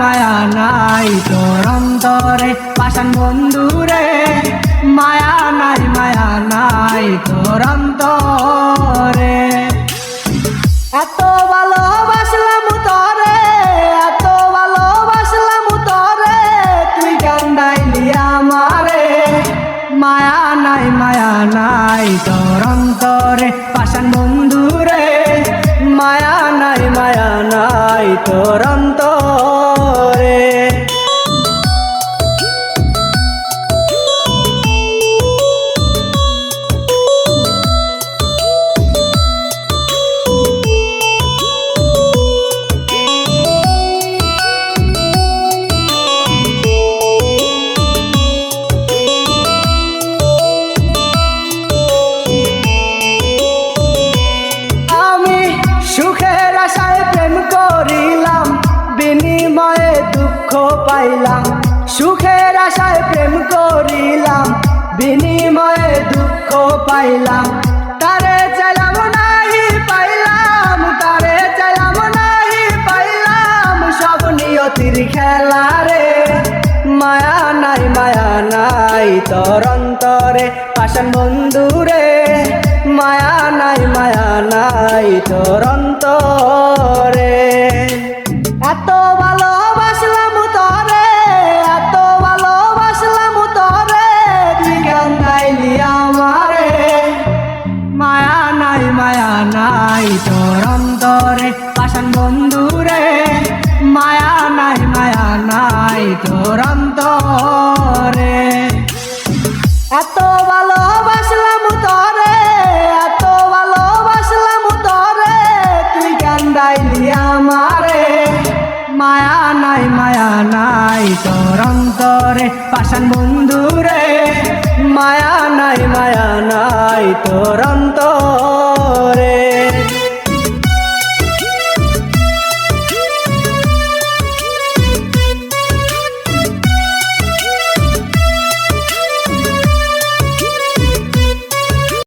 মায়া নাই, তোর অন্তরে পাশান বন্ধুরে। মায়া নাই মায়া নাই, তোর অন্তরে। এত ভালোবাসলাম তরে, এত ভালোবাসলাম তরে, তুই কান্দাইলি আমারে। মায়া নাই মায়া নাই, তোর অন্তরে পাশান বন্ধুরে। মায়া নাই মায়া নাই, তোর অন্তরে। দুঃখ পাইলাম, সুখের আশায় প্রেম করিলাম, বিনিময়ে দুঃখ পাইলাম। তারে চাইলাম নাহি, পাইলাম, তারে চাইলাম নাহি, পাইলাম সব নিয়তির খেলা রে। মায়া নাই মায়া নাই, তোর অন্তরে পাশান বন্ধুরে মায়া নাই মায়া নাই, তোর অন্তরে। এত বন্ধুরে, মায়া নাই মায়া নাই তোর অন্তরে। এত ভালোবাসলাম তরে, এত ভালোবাসলাম তরে, তুই কান্দাইলি আমারে। মায়া নাই মায়া নাই তোর অন্তরে পাশান বন্ধুরে, মায়া নাই মায়া নাই তোর